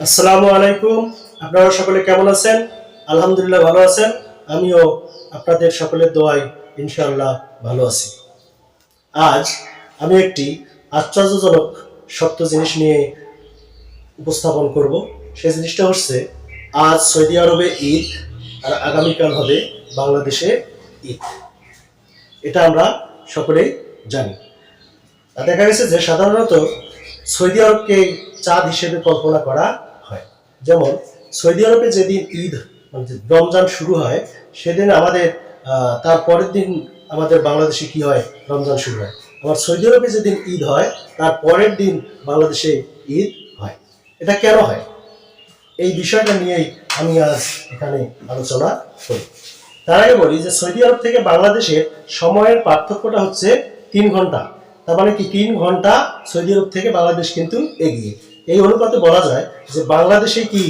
আসসালামু আলাইকুম। আপনারা সকলে কেমন আছেন? আলহামদুলিল্লাহ ভালো আছেন। আমিও আপনাদের সকলের দোয়ায় ইনশাআল্লাহ ভালো আছি। আজ আমি একটি আশ্চর্যজনক সত্য জিনিস নিয়ে উপস্থাপন করব। সেই জিনিসটা হচ্ছে, আজ সৌদি আরবে ঈদ আর আগামীকাল হবে বাংলাদেশে ঈদ। এটা আমরা সকলেই জানি। দেখা গেছে যে সাধারণত সৌদি আরবকে চাঁদ হিসেবে কল্পনা করা হয়। যেমন, সৌদি আরবে যেদিন ঈদ মানে রমজান শুরু হয়, সেদিন আমাদের তার পরের দিন আমাদের বাংলাদেশে কি হয়? রমজান শুরু হয়। আবার সৌদি আরবে যেদিন ঈদ হয়, তার পরের দিন বাংলাদেশে ঈদ হয়। এটা কেন হয়? এই বিষয়টা নিয়েই আমি আজ এখানে আলোচনা করি। তার আগে বলি যে সৌদি আরব থেকে বাংলাদেশের সময়ের পার্থক্যটা হচ্ছে তিন ঘণ্টা। তার মানে কি, তিন ঘণ্টা সৌদি আরব থেকে বাংলাদেশ কিন্তু এগিয়ে। এই অনুপাতে বলা যায় যে বাংলাদেশে কি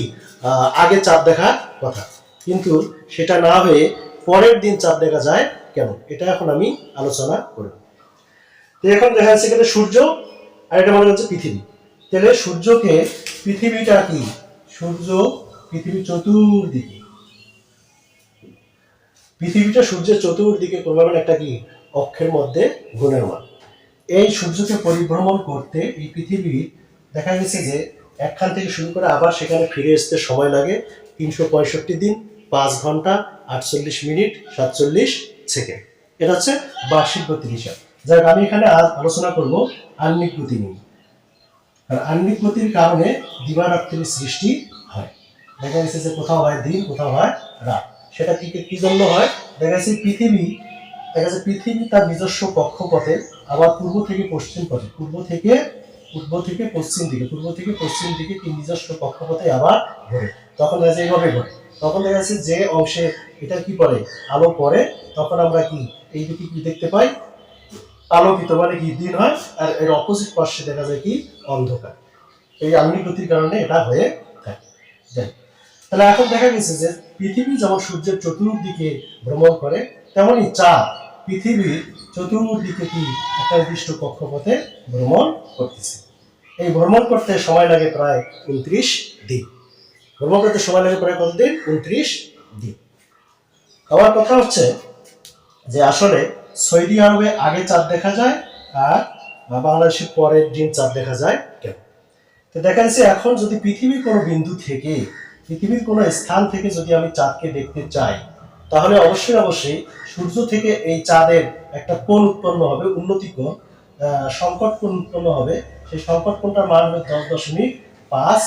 আগে চাঁদ দেখার কথা। কিন্তু সেটা না হয়ে পরের দিন চাঁদ দেখা যায় কেন? এটা এখন আমি আলোচনা করব। তো এখন দেখা যাচ্ছে এখানে সূর্য আর এটা মনে হচ্ছে পৃথিবী। তাহলে সূর্যকে পৃথিবীটা কি? সূর্য পৃথিবীর চতুর্দিকে। পৃথিবীটা সূর্যের চতুর্দিকে প্রমাণ একটা কি? অক্ষের মধ্যে গুণের এই সূর্যকে পরিভ্রমণ করতে এই পৃথিবী দেখা গেছে যে একখান থেকে শুরু করে আবার সেখানে ফিরে আসতে সময় লাগে তিনশো পঁয়ষট্টি দিন, পাঁচ ঘণ্টা, আটচল্লিশ মিনিট, সাতচল্লিশ সেকেন্ড। এটা হচ্ছে বার্ষিক গতির হিসাব। যাক আমি এখানে আজ আলোচনা করব আহ্নিক গতি নিয়ে। আর আহ্নিক গতির কারণে দিবারাত্রির সৃষ্টি হয়। দেখা গেছে যে কোথাও হয় দিন, কোথাও হয় রাত। সেটা কি কি জন্য হয়? দেখা যাচ্ছে পৃথিবী, দেখা যাচ্ছে পৃথিবী তার নিজস্ব কক্ষপথে আবার পূর্ব থেকে পশ্চিম পথে, পূর্ব থেকে পূর্ব থেকে পশ্চিম দিকে, পূর্ব থেকে পশ্চিম দিকে কি নিজস্ব কক্ষপথে আবার ঘোরে। তখন দেখা যাচ্ছে এইভাবে ঘোরে। তখন দেখা যাচ্ছে যে অংশে এটা কি পড়ে? আলো পড়ে। তখন আমরা কি, এই দিকে কি দেখতে পাই? আলোকিত মানে কি, দিন হয়, আর এর অপোজিট পার্শ্বে দেখা যায় কি? অন্ধকার। এই আহ্নিক গতির কারণে এটা হয়ে থাকে। তাহলে এখন দেখা গেছে যে পৃথিবী যেমন সূর্যের চতুর্দিকে ভ্রমণ করে তেমনই চাঁদ পৃথিবীর চতুর্দিকে কি একটা নির্দিষ্ট কক্ষপথে ভ্রমণ করতেছে? এই ভ্রমণ করতে সময় লাগে প্রায় উনত্রিশ দিন। ভ্রমণ করতে সময় লাগে প্রায় কত দিন উনত্রিশ দিন। আমার কথা হচ্ছে যে আসলে সৌদি আরবে আগে চাঁদ দেখা যায় আর বাংলাদেশের পরের দিন চাঁদ দেখা যায় কেন? তো দেখা যাচ্ছে এখন যদি পৃথিবীর কোনো বিন্দু থেকে, পৃথিবীর কোনো স্থান থেকে যদি আমি চাঁদকে দেখতে চাই তাহলে অবশ্যই অবশ্যই সূর্য থেকে এই চাঁদের একটা কোণ উৎপন্ন হবে, উন্নতি কোণ সংকট কোণ উৎপন্ন হবে। সেই সংকট কোণটার মান হবে দশ দশমিক পাঁচ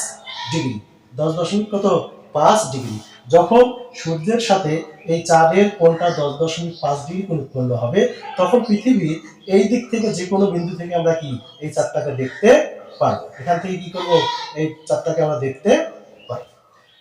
ডিগ্রি। দশ দশমিক কত? পাঁচ ডিগ্রি। যখন সূর্যের সাথে এই চাঁদের কোণটা দশ দশমিক পাঁচ ডিগ্রি কোণ উৎপন্ন হবে, তখন পৃথিবীর এই দিক থেকে যে কোনো বিন্দু থেকে আমরা কি? এই চাঁদটাকে দেখতে পারব। এখান থেকে কি করব? এই চাঁদটাকে আমরা দেখতে পারব।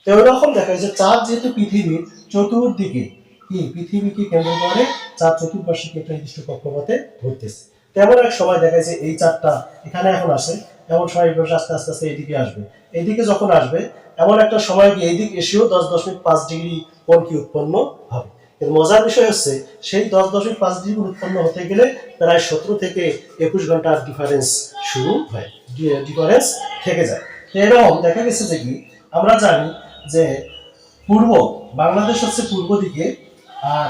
তো এরকম দেখা যায় যে চাঁদ যেহেতু পৃথিবীর চতুর্দিকে কি পৃথিবীকে কেন্দ্র করে চার চতুর্পাশে একটা নির্দিষ্ট কক্ষপথে ঘুরতেছে। তেমন এক সময় দেখা যায় এই চারটা এখানে এখন আসে এমন সময় আস্তে আস্তে আস্তে এইদিকে আসবে। এইদিকে যখন আসবে, এমন একটা সময় কি এইদিক এসেও দশ দশমিক পাঁচ ডিগ্রি কোণ কি উৎপন্ন হবে। এর মজার বিষয় হচ্ছে, সেই দশ দশমিক পাঁচ ডিগ্রি উৎপন্ন হতে গেলে প্রায় সতেরো থেকে একুশ ঘণ্টার ডিফারেন্স শুরু হয় ডিফারেন্স থেকে যায়। এরকম দেখা গেছে যে কি, আমরা জানি যে পূর্ব বাংলাদেশ হচ্ছে পূর্ব দিকে আর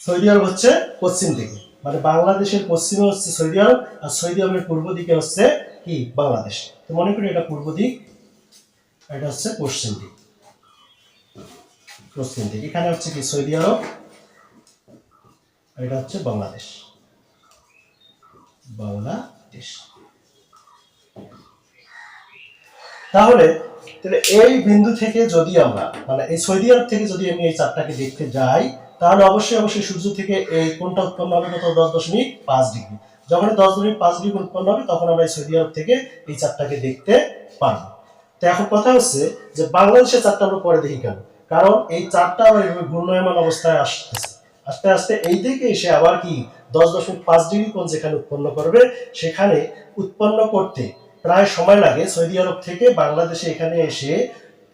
সৌদি আরব হচ্ছে পশ্চিম দিকে। মানে বাংলাদেশের পশ্চিমে হচ্ছে সৌদি আরব আর সৌদি আরবের পূর্ব দিকে হচ্ছে কি? বাংলাদেশ। তো মনে করি এটা পূর্ব দিক, এটা হচ্ছে পশ্চিম দিক। পশ্চিম দিক। এখানে হচ্ছে কি? সৌদি আরব, এটা হচ্ছে বাংলাদেশ। বাংলাদেশ। তাহলে তাহলে এই বিন্দু থেকে যদি আমরা মানে এই সৌদি আরব থেকে যদি আমি এই চারটাকে দেখতে যাই, তাহলে অবশ্যই অবশ্যই সূর্য থেকে এই কোনটা উৎপন্ন হবে কত? দশ দশমিক পাঁচ ডিগ্রি। যখন দশ দশমিক পাঁচ ডিগ্রি উৎপন্ন হবে, তখন আমরা এই সৌদি আরব থেকে এই চারটাকে দেখতে পারব। তো এখন কথা হচ্ছে যে বাংলাদেশের চারটা আমরা পরে দেখি কেন? কারণ এই চারটা আবার ঘূর্ণয়মান অবস্থায় আসতেছে। আস্তে আস্তে এই দিকে এসে আবার কি? দশ দশমিক পাঁচ ডিগ্রি কোণ যেখানে উৎপন্ন করবে, সেখানে উৎপন্ন করতে প্রায় সময় লাগে সৌদি আরব থেকে বাংলাদেশে এখানে এসে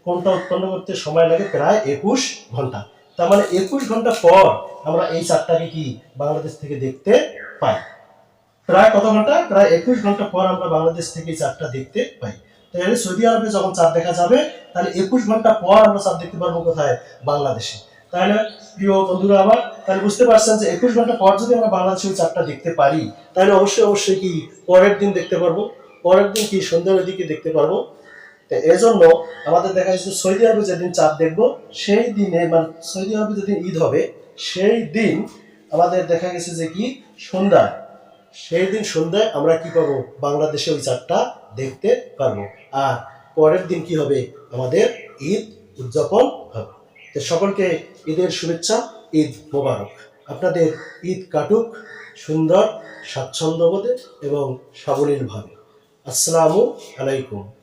কোনটা উৎপন্ন করতে সময় লাগে? প্রায় একুশ ঘণ্টা। তার মানে একুশ ঘণ্টা পর আমরা এই চারটাকে কি বাংলাদেশ থেকে দেখতে পাই। প্রায় কত ঘণ্টা? প্রায় একুশ ঘণ্টা পর আমরা বাংলাদেশ থেকে চারটা দেখতে পাই। তাহলে সৌদি আরবে যখন চাঁদ দেখা যাবে, তাহলে একুশ ঘণ্টা পর আমরা চাঁদ দেখতে পারব কোথায়? বাংলাদেশে। তাহলে প্রিয় বন্ধুরা আমার, তাহলে বুঝতে পারছেন যে একুশ ঘণ্টা পর যদি আমরা বাংলাদেশে চাঁদটা দেখতে পারি, তাহলে অবশ্যই অবশ্যই কি পরের দিন দেখতে পারব? পরের দিন কি সন্ধ্যার দিকে দেখতে পারব। এজন্য আমাদের দেখা যাচ্ছে সৌদি আরবে যেদিন চাঁদ দেখব, সেই দিনে মানে সৌদি আরবে যেদিন ঈদ হবে, সেই দিন আমাদের দেখা গেছে যে কি? সন্ধ্যায়। সেই দিন সন্ধ্যায় আমরা কি পাবো বাংলাদেশে ওই চাঁদটা দেখতে পারব। আর পরের দিন কি হবে? আমাদের ঈদ উদযাপন হবে। তো সকলকে ঈদের শুভেচ্ছা, ঈদ মোবারক। আপনাদের ঈদ কাটুক, সুন্দর স্বাচ্ছন্দ্যবোধে এবং সাবলীলভাবে। আসসালামু আলাইকুম।